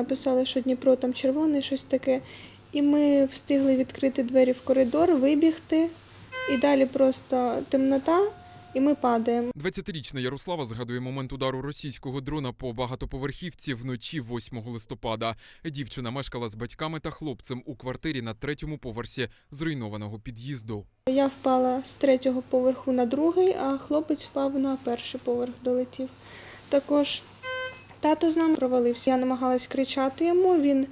написали, що Дніпро там червоний, щось таке. І ми встигли відкрити двері в коридор, вибігти, і далі просто темнота, і ми падаємо. 20-річна Ярослава згадує момент удару російського дрона по багатоповерхівці вночі 8 листопада. Дівчина мешкала з батьками та хлопцем у квартирі на третьому поверсі зруйнованого під'їзду. Я впала з третього поверху на другий, а хлопець впав на перший поверх, долетів. Також тато з нами провалився. Я намагалась кричати йому. Він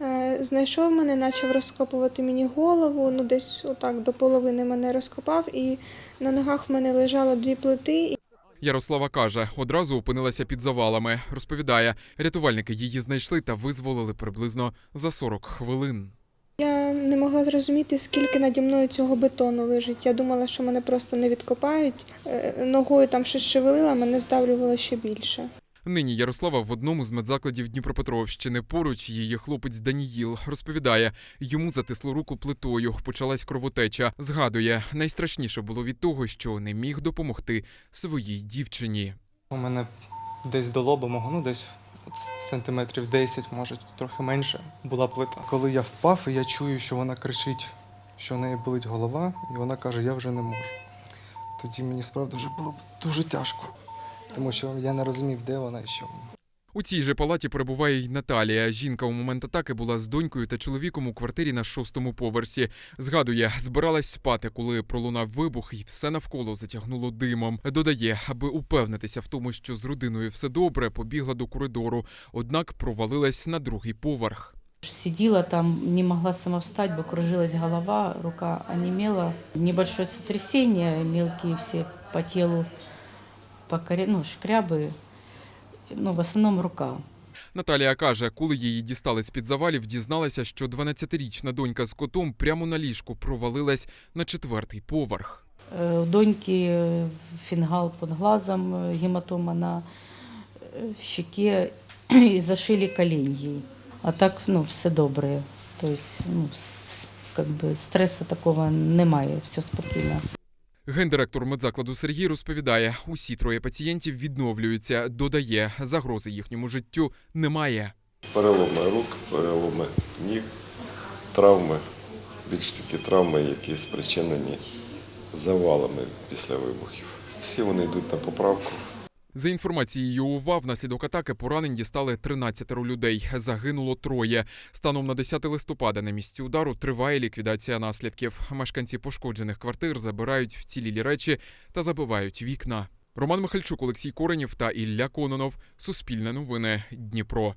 е, знайшов мене, почав розкопувати мені голову. Ну, десь отак до половини мене розкопав, і на ногах в мене лежало дві плити. Ярослава каже, одразу опинилася під завалами. Розповідає, рятувальники її знайшли та визволили приблизно за 40 хвилин. Я не могла зрозуміти, скільки наді мною цього бетону лежить. Я думала, що мене просто не відкопають. Е, Ногою там щось шевелила, мене здавлювало ще більше. Нині Ярослава в одному з медзакладів Дніпропетровщини. Поруч її хлопець Даніїл розповідає, йому затисло руку плитою, почалась кровотеча. Згадує, найстрашніше було від того, що не міг допомогти своїй дівчині. У мене десь до лоба мого, ну десь от сантиметрів 10, може трохи менше, була плита. Коли я впав, я чую, що вона кричить, що в неї болить голова, і вона каже, я вже не можу. Тоді мені справді вже було дуже тяжко, тому що я не розумів, де вона і що. У цій же палаті перебуває й Наталія. Жінка у момент атаки була з донькою та чоловіком у квартирі на шостому поверсі. Згадує, збиралась спати, коли пролунав вибух, і все навколо затягнуло димом. Додає, аби упевнитися в тому, що з родиною все добре, побігла до коридору, однак провалилась на другий поверх. Сидела там, не могла сама встать, бы кружилась голова, рука онемела. Небольшое сотрясение, мелкие все по телу, по коре... ну, шкрябы, ну, в основном рука. Наталія каже, коли її дістали з під завалів, дізналася, що 12-річна донька з котом прямо на ліжку провалилась на четвертий поверх. Э, У доньки э, фингал под глазом, э, гематома на э, щеке и зашили колень ей. А так, ну, все добре. То есть, ну, с- как бы стресу такого немає, все спокійно. Гендиректор медзакладу Сергій розповідає, усі троє пацієнтів відновлюються. Додає, загрози їхньому життю немає. Переломи рук, переломи ніг, травми, більш такі травми, які спричинені завалами після вибухів. Всі вони йдуть на поправку. За інформацією УВА, внаслідок атаки поранень дістали 13 людей. Загинуло троє. Станом на 10 листопада на місці удару триває ліквідація наслідків. Мешканці пошкоджених квартир забирають вцілілі речі та забивають вікна. Роман Михальчук, Олексій Коренів та Ілля Кононов. Суспільне новини. Дніпро.